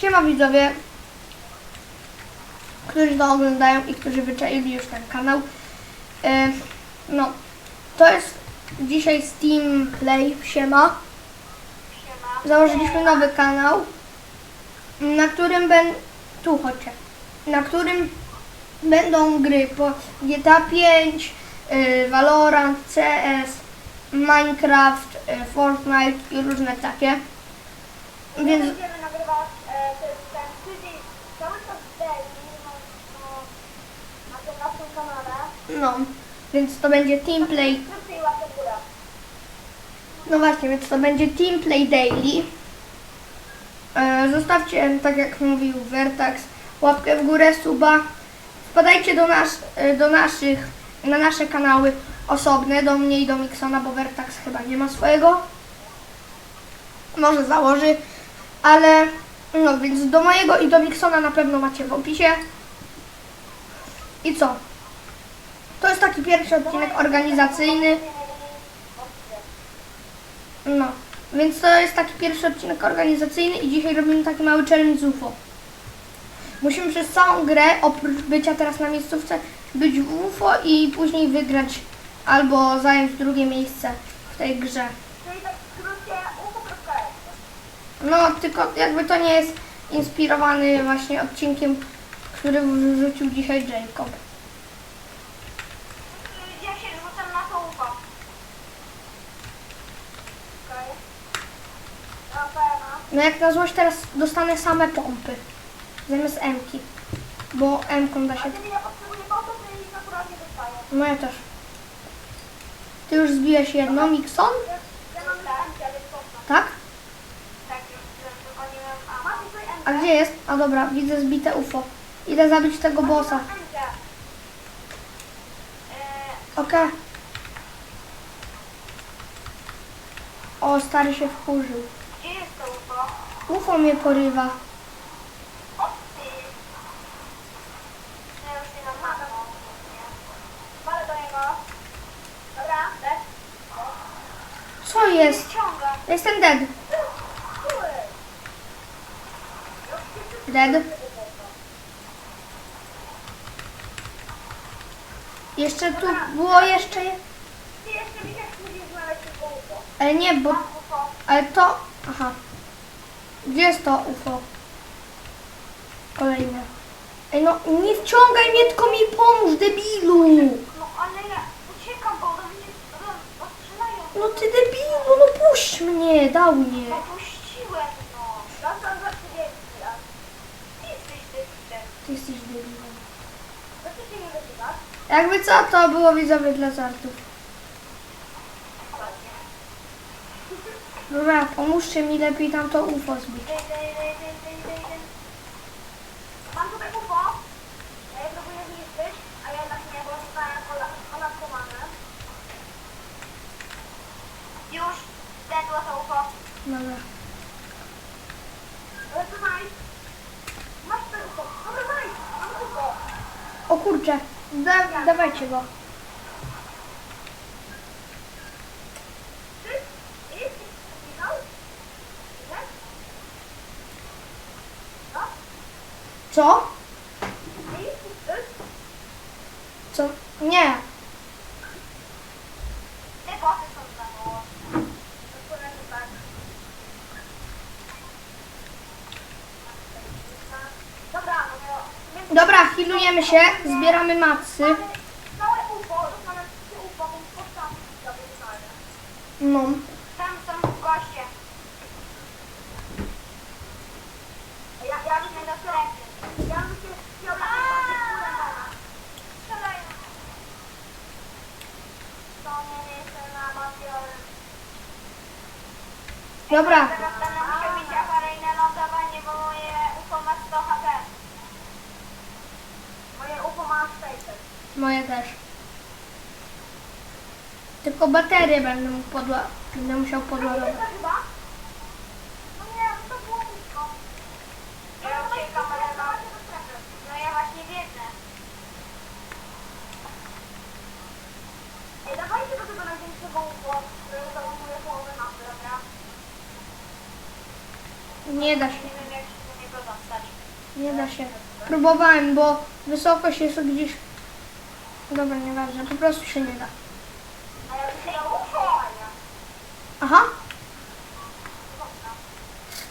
Siema widzowie, którzy to oglądają i którzy wyczaili już ten kanał. E, no, to jest dzisiaj Steam Play, siema. Założyliśmy nowy kanał, na którym będą, tu chodźcie, na którym będą gry po GTA 5, y, Valorant, CS, Minecraft, y, Fortnite i różne takie. Więc będziemy nagrywać e, to jest no, na no, więc to będzie Team Play. No właśnie, więc to będzie Team Play Daily. E, zostawcie, tak jak mówił Vertax, łapkę w górę, suba. Wpadajcie do, nas, e, do naszych, na nasze kanały osobne, do mnie i do Miksona, bo Vertax chyba nie ma swojego. Może założy, ale no więc do mojego i do Miksona na pewno macie w opisie. I co? To jest taki pierwszy odcinek organizacyjny. No, więc to jest taki pierwszy odcinek organizacyjny i dzisiaj robimy taki mały challenge z UFO. Musimy przez całą grę, oprócz bycia teraz na miejscówce, być w UFO i później wygrać albo zająć drugie miejsce w tej grze. Czyli tak w skrócie ucho.es. No, tylko jakby to nie jest inspirowany właśnie odcinkiem, który wrzucił dzisiaj Jacob. Ja się rzucam na to ucho. Okej. No jak na złość teraz dostanę same pompy zamiast M-ki, bo M-ką da się... kiedy ja potrzebuję botów, to ich naturalnie dostaję. No ja też. Ty już zbiłeś jedno, Mikson? Ja, ja mam rękę, ale spoko. Tak? Tak, już tylko nie wiem. A masz tutaj A gdzie jest? A dobra, widzę zbite UFO. Idę zabić tego bossa. Okej. O, stary się wkurzył. Gdzie jest to UFO? UFO mnie porywa. Co jest? Jestem dead. Dead. Jeszcze tu było jeszcze... Ale nie, bo... Ale to... Aha. Gdzie jest to UFO? Kolejne. Ej no, nie wciągaj mnie, tylko mi pomóż, debilu! No ale ja uciekam, bo do mnie ro- rozstrzelają. No ty debilu, no puść mnie, dał mnie. No puściłem, no. Dostał za 30 lat. Ty jesteś debilem. Ty jesteś debilem. Co ty się nie wyzywasz? Jakby co, to było widzowie dla żartów. Dobra, pomóżcie mi lepiej tam to UFO zbić. Dej, dej, dej, dej, dej, dej, dej. Mam tutaj UFO. Ja je próbuję zniszczyć, a ja jednak nie, bo zostałem kolapsowany. Już. Zdedło to UFO. Dobra. Ale to maj. Masz to UFO. Dobra, maj. Mam UFO. O kurczę, da, dawajcie go. Ty? Jest? Widział? Widzisz? No? Co? Ty? Ty? Co? Nie. Te boty są za mało. Dokładnie tak. Dobra, no więc Dobra, healujemy się, zbieramy macy. No. Tam na. To nie jestem na. Dobra, Teraz będę musiał mieć awaryjne lądowanie, bo moje UFO ma 100 HP. Moje UFO ma 600. moje też. Tylko baterie będę mógł podła będę musiał podładować. nie, da się. Nie da się. Próbowałem, bo wysokość jest gdzieś... Dobra, nieważne, po prostu się nie da. A ja bym się UFO. Aha.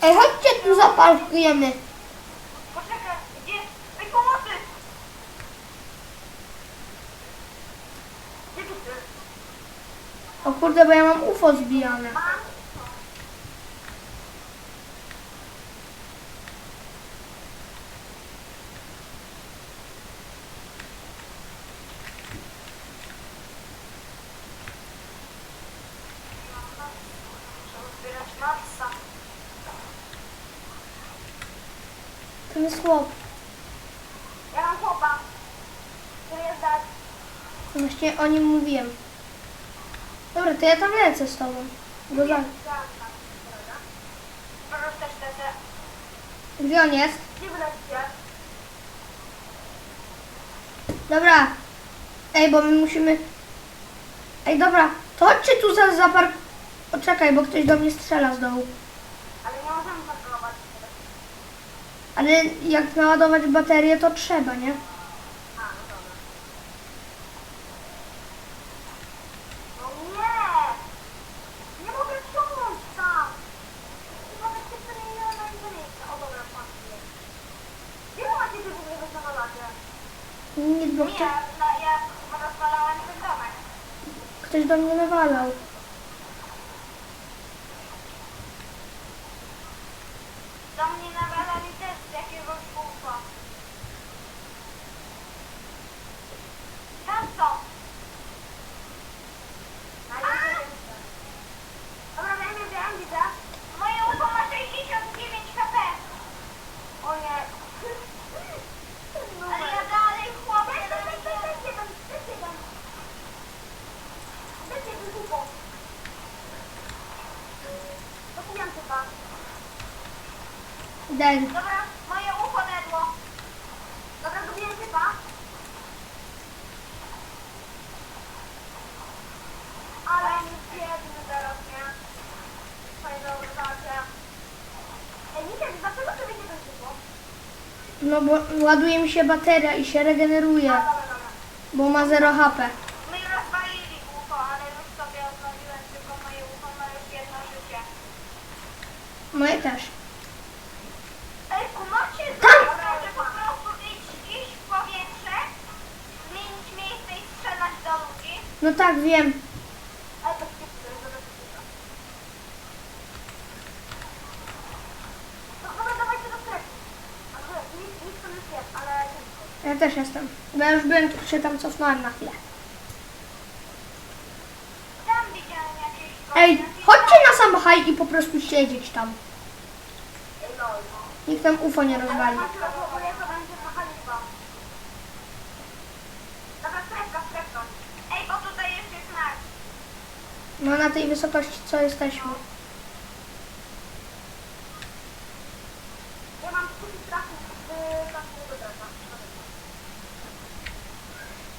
Ej, chodźcie tu zaparkujemy. Poczekaj, gdzie? Ej, pomocy! Gdzie ty ty? O kurde, bo ja mam UFO zbijane. Mam. Jest chłop. Ja mam chłopa. Który jest dać. Właśnie o nim mówiłem. Dobra, to ja tam lecę z tobą. Bo za... Gdzie on jest? Dobra. Ej, bo my musimy... Ej, dobra, to chodźcie tu za zapark... Poczekaj, bo ktoś do mnie strzela z dołu. Ale nie możemy kontrolować. Ale jak naładować baterię, to trzeba, nie? Nic, bo Nie, ktoś, no, ja chyba rozwalałem ten domek. ktoś do mnie nawalał. Do mnie też z jakiegoś bufa. Tam są. Dobra, wiem, wiem, wiem, widzę. Moje ucho ma 69 HP. O nie. Ale ja dalej chłopie. Dajcie tam, dajcie tam. Dajcie ten ucho. Dokupiam chyba. Den. Dobra, moje ucho nedło. Dobra, zrobiłem typa. Ale mi biedny teraz, nie? Fajne udacie. Ej, Misiek, dlaczego wiecie ten typo? No bo ładuje mi się bateria i się regeneruje, A, dobra, dobra. bo ma 0 HP. My rozwalili ucho, ale już sobie odnowiłem, tylko moje ucho ma już jedno życie. Moje też. Ej, kumacie? Tak. Dobra, że po prostu iść, iść w powietrze, zmienić miejsce i strzelać do ludzi. No tak, wiem. Ale to jest to jest dobra technika. No dobra, dawajcie do strefy. Ale nic, nic tam już jest, ale ciężko. Ja też jestem. Bo ja już byłem, tylko się tam cofnąłem na chwilę. Ej, chodźcie na sam haj i po prostu siedzieć tam. Nikt tam UFO nie rozwali. macie rozłożenie, to będzie machaliba. Dobra, strefka, strefka. Ej, bo tutaj jeszcze jest Max. No na tej wysokości, co jesteśmy. Ja mam strachu w.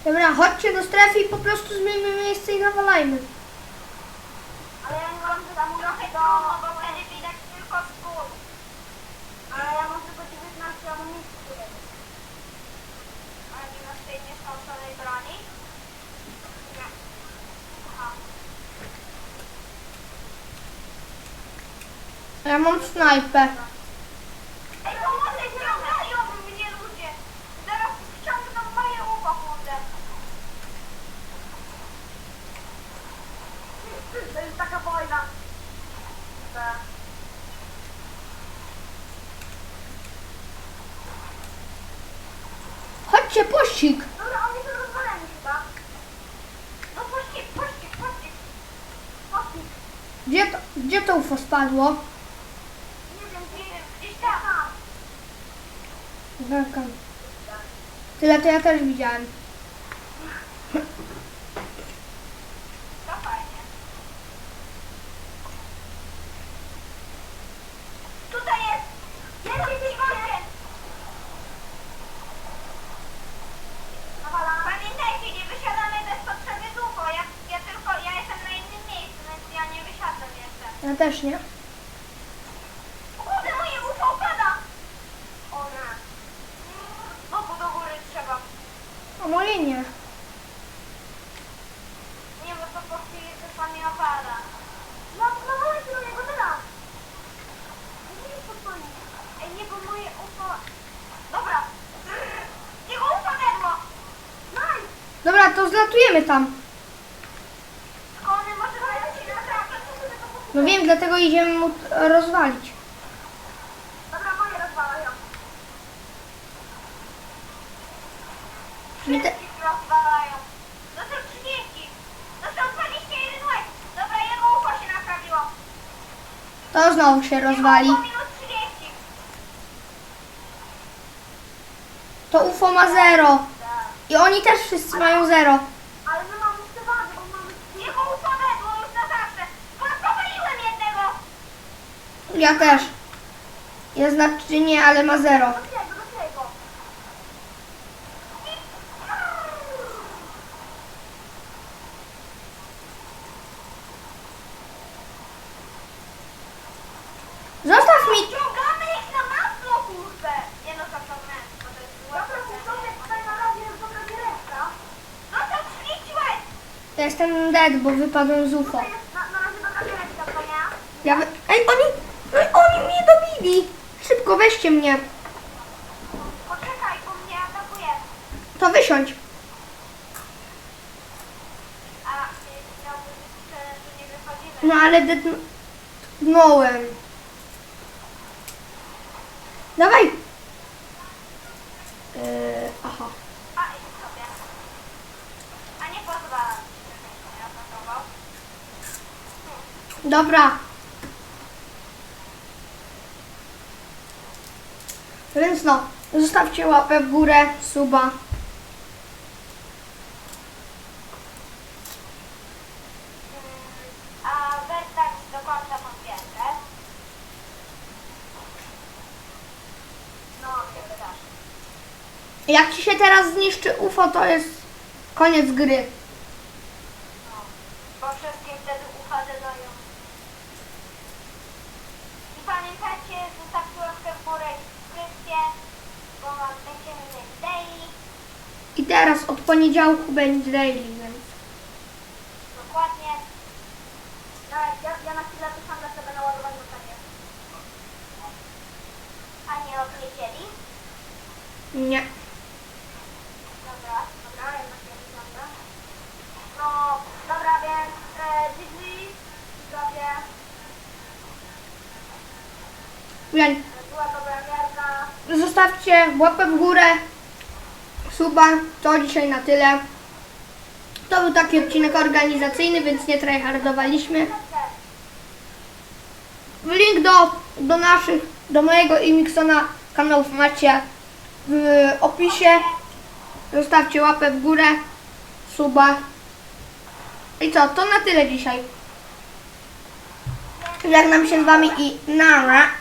Dobra, chodźcie do strefy i po prostu zmieńmy miejsce i nawalajmy. Ale ja nie mam tam trochę bo wtedy widać tylko skór. Ale ja mam tylko 19 amunicji. Ale nie masz tej nieskończonej broni? Nie. Aha. Ja mam snajpę. Ej, mnie ludzie! Zaraz moje jest taka wojna. Chodźcie, pościg. Dobra, oni są rozwaleni chyba. No pościg, pościg, pościg. Pościg. Gdzie to, gdzie to UFO spadło? Nie wiem, gdzie, gdzieś tam. Welcome. Tyle to ja też widziałem. To fajnie. Tutaj jest! Jest gdzieś właśnie! Pamiętajcie, nie wysiadamy bez potrzeby długo. Ja, ja tylko, ja jestem na innym miejscu, więc ja nie wysiadam jeszcze. Ja też nie. O kurde, moje UFO upada! O nie. moje nie. Nie, bo to po prostu jest czasami opara. No, no wolę się do niego teraz. Nie jest to twoje. Ej, nie, bo moje UFO... Dobra. Jego UFO dedło. Nice. Dobra, zlatujemy tam. No wiem, dlatego idziemy mu rozwalić. Dobra, moje rozwalają. Mi te... Wszystkich rozwalają. Dostał 30. Dostał 21 łeb. Dobra, jego UFO się naprawiło. To znowu się rozwali. Jego UFO minus 30. To UFO ma zero. I oni też wszyscy mają zero. Ale my mamy przewagę, bo mamy... Jego UFO wedło już na zawsze. Bo powaliłem jednego. Ja też. Ja znaczy nie, ale ma zero. Zostaw mi... Ściągamy ich na masło, kurde. Nie no, zaciągnąłem. bo to jest Dobra, tutaj na razie jest dobra giereczka. Dostał 30 łeb. Ja jestem dead, bo wypadłem z UFO. To jest na, na razie dobra giereczka, to nie? Ja wy... Ej, oni... Ej, oni mnie dobili. Szybko, weźcie mnie. Poczekaj, bo mnie atakuje. To wysiądź. A, y, że nie wychodzimy. No ale deadnąłem. Dawaj. Yy, aha. A, idź sobie. A nie pozwala ci, żebyś mnie atakował. Dobra. Więc no, zostawcie łapę w górę, suba. Podpięte. No. Jak ci się teraz zniszczy UFO, to jest koniec gry. No, bo wszystkim wtedy ufadę dają. I pamiętajcie, zostawcie łapkę w górę i subskrypcję, bo będziemy mieli daily. I teraz od poniedziałku będzie daily, więc... Dokładnie. Nawet ja, ja na chwilę wysiądę sobie na ładowaniu takie. A nie odlecieli? Nie. Dobra, dobra, jednak nie wygląda. No, dobra, więc e, zdrowie, Więc e, była dobra gierka. zostawcie łapę w górę, suba. To dzisiaj na tyle. To był taki odcinek organizacyjny, więc nie tryhardowaliśmy. Link do, do naszych, do mojego i Miksona kanałów macie w opisie. Zostawcie łapę w górę, suba. I co, to na tyle dzisiaj. Żegnam się z wami i nara.